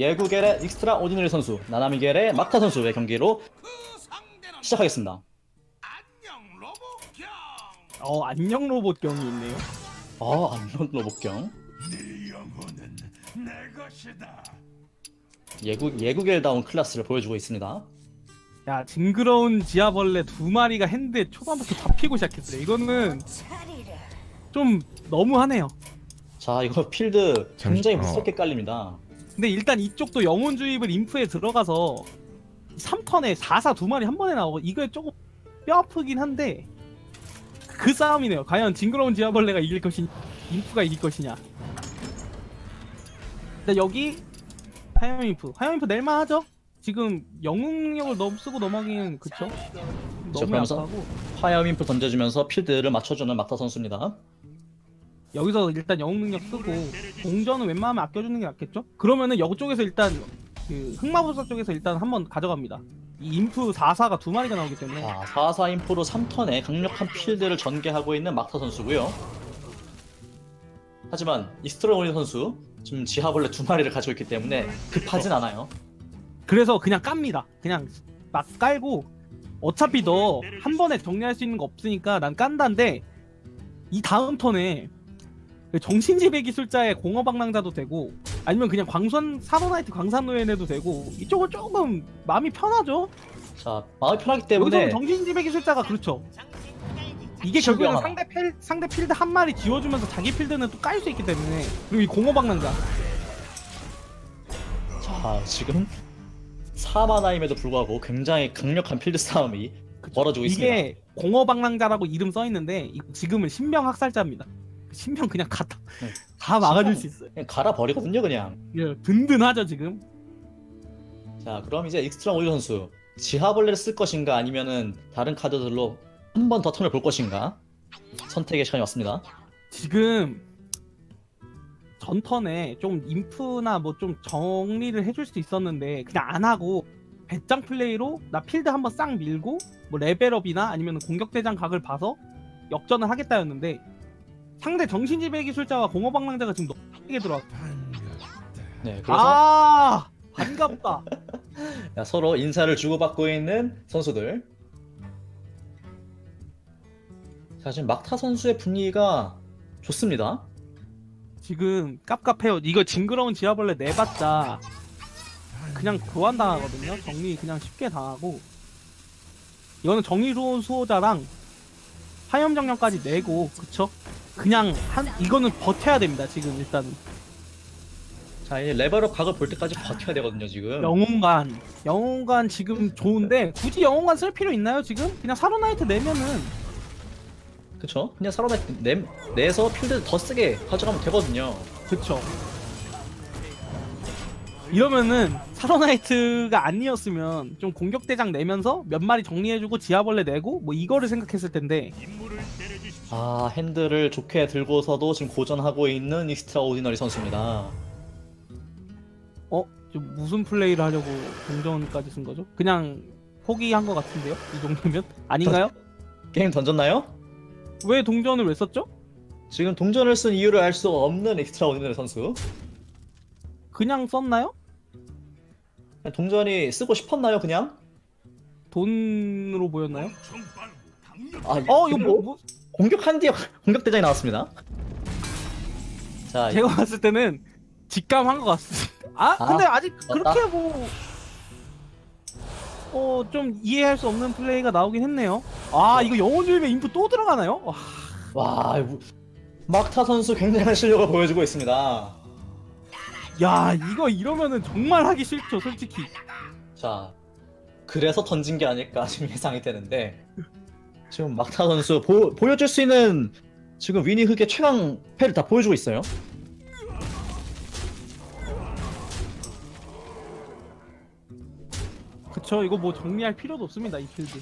예구겔의 익스트라 오디너리 선수, 나나미겔의 막타 선수의 경기로 시작하겠습니다. 어 안녕 로봇 경이 있네요. 아, 안녕 로봇경. 예구 예구겔다운 클래스를 보여주고 있습니다. 야 징그러운 지하벌레 두 마리가 핸드에 초반부터 잡히고 시작했어요. 이거는 좀 너무하네요. 자, 이거 필드 굉장히 어. 무섭게 깔립니다. 근데 일단 이쪽도 영혼 주입을 인프에 들어가서 3턴에 4사 두 마리 한 번에 나오고 이거에 조금 뼈 아프긴 한데 그 싸움이네요. 과연 징그러운 지하벌레가 이길 것이냐, 인프가 이길 것이냐. 근데 여기 화염 인프, 화염 인프 낼만하죠? 지금 영웅력을 너무 쓰고 넘어가기는 그쵸? 너무 그러면서? 약하고 화염 인프 던져주면서 필드를 맞춰주는 막타 선수입니다. 여기서 일단 영웅 능력 쓰고 공전은 웬만하면 아껴주는 게 낫겠죠? 그러면은 이쪽에서 일단 그 흑마법사 쪽에서 일단 한번 가져갑니다. 이 인프 4사가 두 마리가 나오기 때문에 자, 4사 인프로 3턴에 강력한 필드를 전개하고 있는 막타 선수고요. 하지만 이스트로오니 선수 지금 지하벌레 두 마리를 가지고 있기 때문에 급하진 않아요. 그래서 그냥 깝니다. 그냥 막 깔고 어차피 너 한 번에 정리할 수 있는 거 없으니까 난 깐다인데 이 다음 턴에 그 정신지배 기술자의 공허방랑자도 되고 아니면 그냥 광선 사로나이트 광산노예내도 되고 이쪽은 조금 마음이 편하죠. 자, 마음이 편하기 여기서 때문에 정신지배 기술자가 그렇죠. 이게 신기하다. 결국에는 상대 필 상대 필드 한 마리 지워주면서 자기 필드는 또 깔 수 있기 때문에 그리고 이 공허방랑자 자, 지금 4마나임에도 불구하고 굉장히 강력한 필드 싸움이 벌어지고 있습니다. 이게 공허방랑자라고 이름 써 있는데 이- 지금은 신병 학살자입니다. 신병 그냥 다, 네. 다 막아줄 신병- 수 있어요. 그냥 갈아 버리거든요, 그냥. 예, 든든하죠 지금. 자, 그럼 이제 익스트라 오일 선수 지하벌레를 쓸 것인가 아니면은 다른 카드들로 한 번 더 턴을 볼 것인가 선택의 시간이 왔습니다. 지금 전턴에 좀 인프나 뭐 좀 정리를 해줄 수 있었는데 그냥 안 하고 배짱 플레이로 나 필드 한번 싹 밀고 뭐 레벨업이나 아니면 공격 대장 각을 봐서 역전을 하겠다였는데 상대 정신지배 기술자와 공허방랑자가 지금 너무 크게 들어왔어. 네, 그래서 아 반갑다. 야, 서로 인사를 주고받고 있는 선수들. 자, 지금 막타 선수의 분위기가 좋습니다. 지금 깝깝해요. 이거 징그러운 지하벌레 내봤자 그냥 교환 당하거든요. 정리 그냥 쉽게 당하고 이거는 정의로운 수호자랑 화염 정령까지 내고 그쵸? 그냥 한 이거는 버텨야 됩니다. 지금 일단은 자, 이 레벨업 각을 볼 때까지 버텨야 되거든요, 지금. 영웅관 영웅관 지금 좋은데 굳이 영웅관 쓸 필요 있나요? 지금 그냥 사로나이트 내면은 그쵸? 그냥 살아나 내, 내서 필드 더 세게 가져가면 되거든요. 그쵸? 이러면은 사로나이트가 아니었으면 좀 공격 대장 내면서 몇 마리 정리해주고 지하벌레 내고 뭐 이거를 생각했을 텐데 아, 핸들을 좋게 들고서도 지금 고전하고 있는 익스트라 오디너리 선수입니다. 어? 좀 무슨 플레이를 하려고 동전까지 쓴 거죠? 그냥 포기한 것 같은데요? 이 정도면? 아닌가요? 게임 던졌나요? 왜 동전을 왜 썼죠? 지금 동전을 쓴 이유를 알 수 없는 익스트라 오디너리 선수. 그냥 썼나요? 동전이 쓰고 싶었나요, 그냥? 돈으로 보였나요? 아, 어 이거 뭐, 뭐 공격한 뒤에 공격 대장이 나왔습니다. 자, 제가 봤을 때는 직감한 것 같습니다. 아, 아, 근데 아직 맞다. 그렇게 뭐, 어, 좀 이해할 수 없는 플레이가 나오긴 했네요. 아, 이거 영혼 주입에 인프 또 들어가나요? 와, 와, 이거 막타 선수 굉장한 실력을 보여주고 있습니다. 야, 이거 이러면은 정말 하기 싫죠, 솔직히. 자, 그래서 던진 게 아닐까 지금 예상이 되는데 지금 막타 선수 보, 보여줄 수 있는 지금 위니 흑의 최강 패를 다 보여주고 있어요. 그쵸, 이거 뭐 정리할 필요도 없습니다, 이 필드.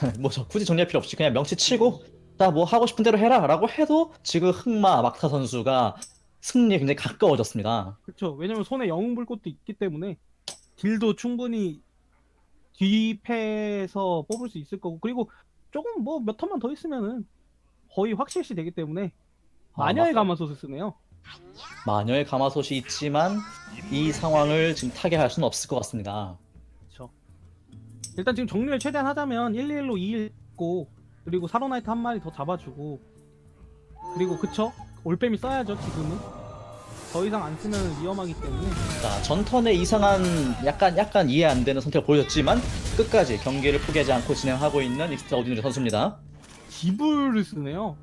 뭐 저 굳이 정리할 필요 없이 그냥 명치 치고 나 뭐 하고 싶은 대로 해라라고 해도 지금 흑마 막타 선수가 승리에 굉장히 가까워졌습니다. 그쵸, 왜냐면 손에 영웅 불꽃도 있기 때문에 딜도 충분히 뒤패에서 뽑을 수 있을 거고, 그리고 조금 뭐 몇 턴만 더 있으면은 거의 확실시 되기 때문에 아, 마녀의 맞아요. 가마솥을 쓰네요. 마녀의 가마솥이 있지만 이 상황을 지금 타개할 수는 없을 것 같습니다. 그렇죠. 일단 지금 정리를 최대한 하자면 111로 2일 고 그리고 사로나이트 한 마리 더 잡아주고 그리고 그쵸? 올빼미 써야죠 지금은 더 이상 안 쓰면 위험하기 때문에 자, 전턴에 이상한 약간 약간 이해 안 되는 선택을 보였지만 끝까지 경기를 포기하지 않고 진행하고 있는 익스트라 오디너리 선수입니다. 지불을 쓰네요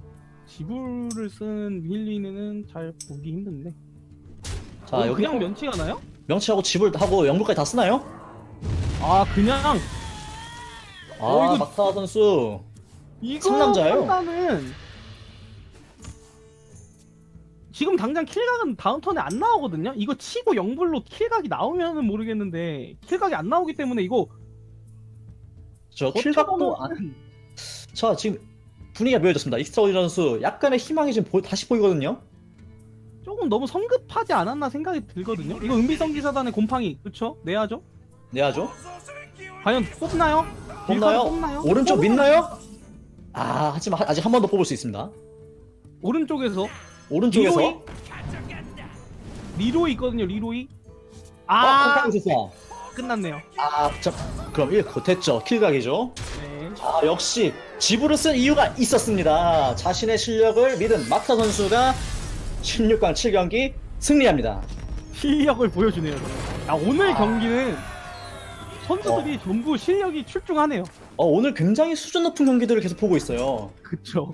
지불을 쓴 힐리는 잘 보기 힘든데 자, 어, 여기 그냥 면치가 나요? 명치하고 집을 하고 영불까지 다 쓰나요? 아 그냥 아, 어, 이거- 막타 선수. 이거 상남자예요. 판단은 지금 당장 킬각은 다음 턴에 안 나오거든요. 이거 치고 영불로 킬각이 나오면은 모르겠는데 킬각이 안 나오기 때문에 이거 저 킬각도 안. 자, 지금 분위기가 묘해졌습니다. 익스트라오디너리 선수 약간의 희망이 지금 보- 다시 보이거든요. 조금 너무 성급하지 않았나 생각이 들거든요. 이거 은비성 기사단의 곰팡이 그쵸? 내야죠. 내야죠. 과연 뽑나요? 뽑나요? 뽑나요? 오른쪽 뽑아요. 믿나요? 아, 하지만 하- 아직 한 번 더 뽑을 수 있습니다. 오른쪽에서 오른쪽에서 리로이 리로이 있거든요. 리로이 아, 아 콩탕 있었어. 끝났네요. 아, 자, 그럼 1 됐죠. 킬각이죠. 네. 아, 역시 지불을 쓴 이유가 있었습니다. 자신의 실력을 믿은 막타 선수가 16강 7경기 승리합니다. 실력을 보여주네요. 아, 오늘 경기는 선수들이 전부 실력이 출중하네요. 어, 오늘 굉장히 수준 높은 경기들을 계속 보고 있어요. 그쵸.